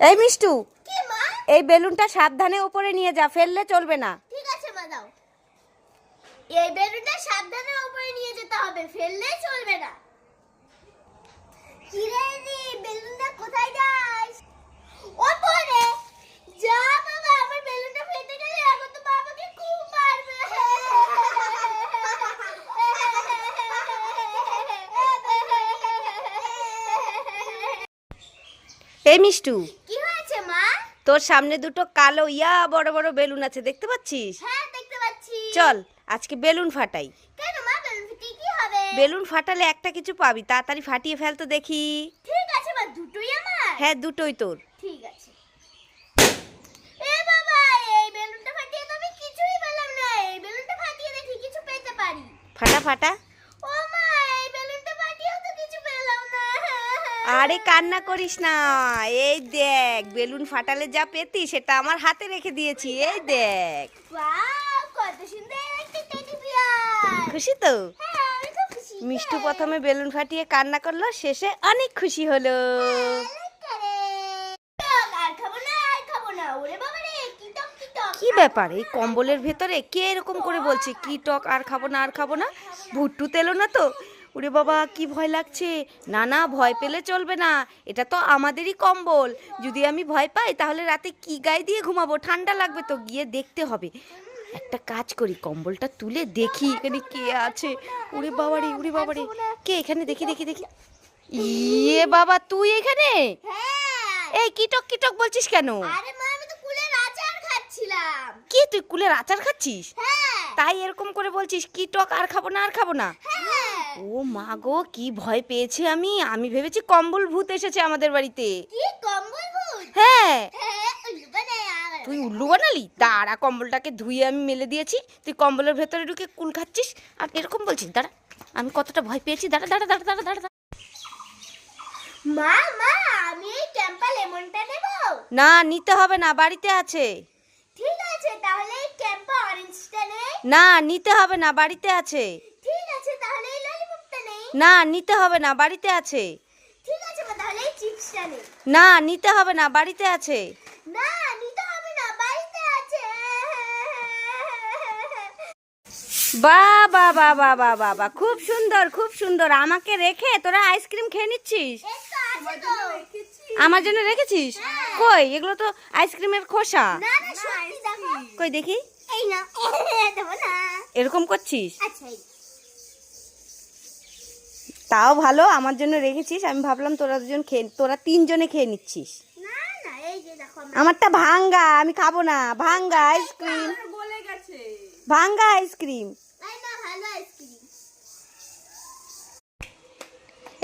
এই মিষ্টু কি মা? এই বেলুনটা সাবধানে উপরে নিয়ে যা ফেললে চলবে না। ঠিক আছে মা দাও। এই বেলুনটা সাবধানে উপরে নিয়ে যেতে হবে ফেললে চলবে না। কিরে বেলুনটা কোথায় যাস? ওপরে! যা বাবা আমার বেলুনটা ফেটে গেলে এখন তো বাবাকে খুব মারবে। এই মিষ্টু তোর সামনে দুটো কালো ইয়া বড় বড় বেলুন আছে দেখতে পাচ্ছিস? হ্যাঁ দেখতে পাচ্ছি। চল আজকে বেলুন ফাটাই। কেন মা বেলুন ফেটে কি হবে। বেলুন ফাটালে একটা কিছু পাবি তাড়াতাড়ি ফাটিয়ে ফেল তো দেখি। ঠিক আছে মা দুটোই আমার? হ্যাঁ দুটোই তোর। ঠিক আছে। এ বাবা এই বেলুনটা ফাটিয়ে তো আমি কিছুই পেলাম না। এই বেলুনটা ফাটিয়ে দেখি কিছু পেতে পারি। ফাটা ফাটা ও মা এই বেলুনটা ফাটিয়েও তো কিছু পেলাম না আরে কান্না করিস না। এই দেখ বেলুন ফাটালে যা পেতি সেটা আমার হাতে রেখে দিয়েছি। এই দেখ। খুশি তো? হ্যাঁ মিষ্টু প্রথমে বেলুন ফাটিয়ে কান্না করল শেষে অনেক খুশি হলো। কি ব্যাপার এই কম্বলের ভেতরে কে এরকম করে বলছে কি টক আর খাব না আর খাব না? ভুট্টু তেলো না তো? ওরে বাবা কি ভয় লাগছে? না না ভয় পেলে চলবে না। এটা তো আমাদেরই কম্বল। যদি আমি ভয় পাই তাহলে রাতে কি গায়ে দিয়ে ঘুমাবো? ঠান্ডা লাগবে তো গিয়ে দেখতে হবে। একটা কাজ করি কম্বলটা তুলে দেখি এখানে কে আছে। উড়ে বাবারে উড়ে বাবারে কে এখানে? দেখি দেখি দেখি। ইয়ে বাবা তুই এখানে? হ্যাঁ। এই কিটক কিটক বলছিস কেন? আরে মা আমি তো কুলের আচার খাচ্ছিলাম। কি তুই কুলের আচার খাচ্ছিস? হ্যাঁ। তাই এরকম করে বলছিস কি টক আর খাব না আর খাব না। হ্যাঁ ও মা গো কি ভয় পেয়েছি আমি। আমি ভেবেছি কম্বল ভূত এসেছে আমাদের বাড়িতে। কি কম্বল ভূত? হ্যাঁ। হ্যাঁ। তুই উল্লু বানালি? দাঁড়া কম্বলটাকে ধুয়ে আমি মেলে দিয়েছি। তুই কম্বলের ভেতরে ঢুকে কুল খাচ্ছিস? আর এরকম বলছিস দাঁড়া। আমি কতটা ভয় পেয়েছি দাঁড়া দাঁড়া দাঁড়া দাঁড়া দাঁড়া। মা মা আমি এই ক্যাম্পা লেমনটা নেব। না নিতে হবে না বাড়িতে আছে। ঠিক আছে তাহলে এই ক্যাম্পা অরেঞ্জটা নেই না নিতে হবে না বাড়িতে আছে তাহলে এই ললিপপটা নেই না নিতে হবে না বাড়িতে আছে। ঠিক আছে তাহলে চিপসটা নেই না নিতে হবে না বাড়িতে আছে। না নিতে হবে না বাড়িতে আছে। বা বা বা বা বা বা বা খুব সুন্দর খুব সুন্দর। আমাকে রেখে তোরা আইসক্রিম খেয়ে নিচ্ছিস? আমার জন্য রেখেছিস? কই এগুলো তো আইসক্রিমের খোসা। না না কই দেখি। না না। এরকম করছিস? আচ্ছা তাও ভালো আমার জন্য রেখেছিস আমি ভাবলাম তোরা দুজন খেয়ে তোরা তিনজনে খেয়ে নিচ্ছিস। আমারটা ভাঙ্গা আমি খাব না ভাঙ্গা আইসক্রিম। ভাঙ্গা আইসক্রিম। এই মিষ্টি আইসক্রিম।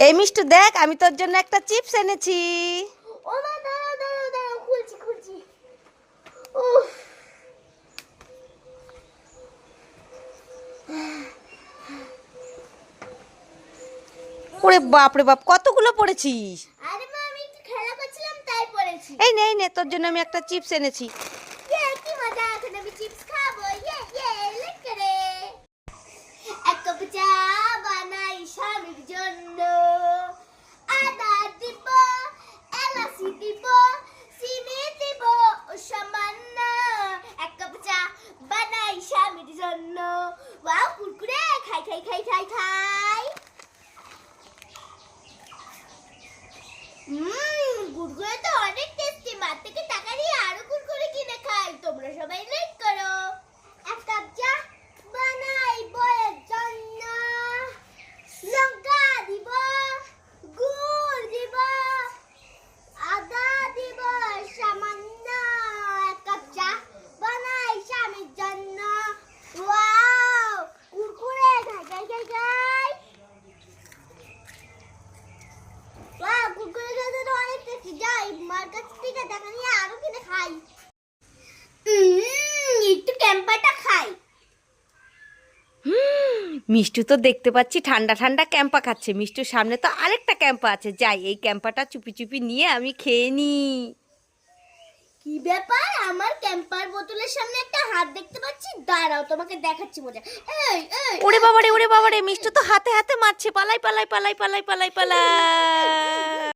এই মিষ্টু দেখ আমি তোর জন্য একটা চিপস এনেছি ও মা দাঁড়াও দাঁড়াও দাঁড়াও খুলছি খুলছি উফ ওরে বাপ রে বাপ কতগুলো পড়েছিস? আরে মা আমি একটু খেলা করছিলাম তাই পড়েছি। এই নে নে তোর জন্য আমি একটা চিপস এনেছি। মিষ্টু তো দেখতে পাচ্ছি ঠান্ডা ঠান্ডা ক্যাম্পা খাচ্ছে। মিষ্টুর সামনে তো আরেকটা ক্যাম্পা আছে। যাই এই ক্যাম্পাটা চুপি চুপি নিয়ে আমি খেয়ে নিই কি ব্যাপার? আমার ক্যাম্পার বোতলের সামনে একটা হাত দেখতে পাচ্ছি? দাঁড়াও তোমাকে দেখাচ্ছি মজা। এই এই ওরে বাবারে ওরে বাবারে মিষ্টু তো হাতে হাতে মারছে। পালাই পালাই পালাই পালাই পালাই পালাই।